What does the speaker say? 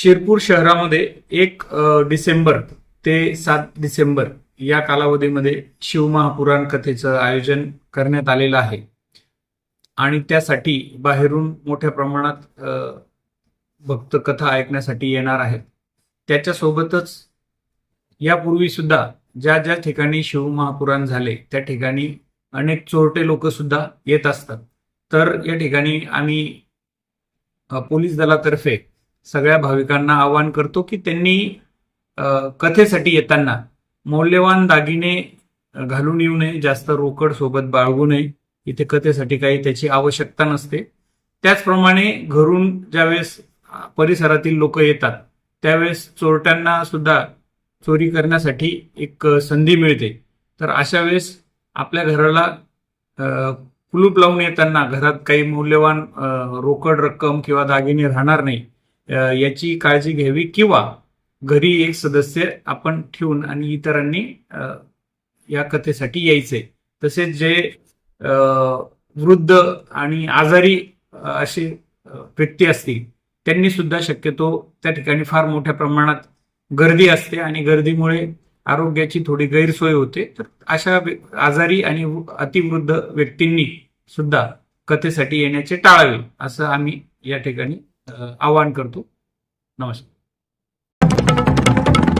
शिरपूर शहरामध्ये एक डिसेंबर ते सात डिसेंबर या कालावधीमध्ये शिवमहापुराण कथेचं आयोजन करण्यात आलेलं आहे. आणि त्यासाठी बाहेरून मोठ्या प्रमाणात भक्त कथा ऐकण्यासाठी येणार आहेत. त्याच्यासोबतच यापूर्वी सुद्धा ज्या ज्या ठिकाणी शिवमहापुराण झाले त्या ठिकाणी अनेक चोरटे लोक सुद्धा येत असतात. तर या ठिकाणी आम्ही पोलीस दलातर्फे सगळ्या भाविकांना आवाहन करतो की त्यांनी कथेसाठी येताना मौल्यवान दागिने घालून येऊ नये जास्त रोकड सोबत बाळगू नये. इथे कथेसाठी काही त्याची आवश्यकता नसते. त्याचप्रमाणे घरून ज्यावेळेस परिसरातील लोक येतात त्यावेळेस चोरट्यांना सुद्धा चोरी करण्यासाठी एक संधी मिळते. तर अशा वेळेस आपल्या घराला कुलूप लावून येताना घरात काही मौल्यवान रोकड रक्कम किंवा दागिने राहणार नाही. याची काळजी घ्यावी किंवा घरी एक सदस्य आपण ठेवून आणि इतरांनी या कथेसाठी यायचे. तसेच जे वृद्ध आणि आजारी असे व्यक्ती असतील त्यांनी सुद्धा शक्यतो त्या ठिकाणी फार मोठ्या प्रमाणात गर्दी असते आणि गर्दीमुळे आरोग्याची थोडी गैरसोय होते. तर अशा आजारी आणि अतिवृद्ध व्यक्तींनी सुद्धा कथेसाठी येण्याचे टाळावे असं आम्ही या ठिकाणी आवाहन करतो. नमस्कार.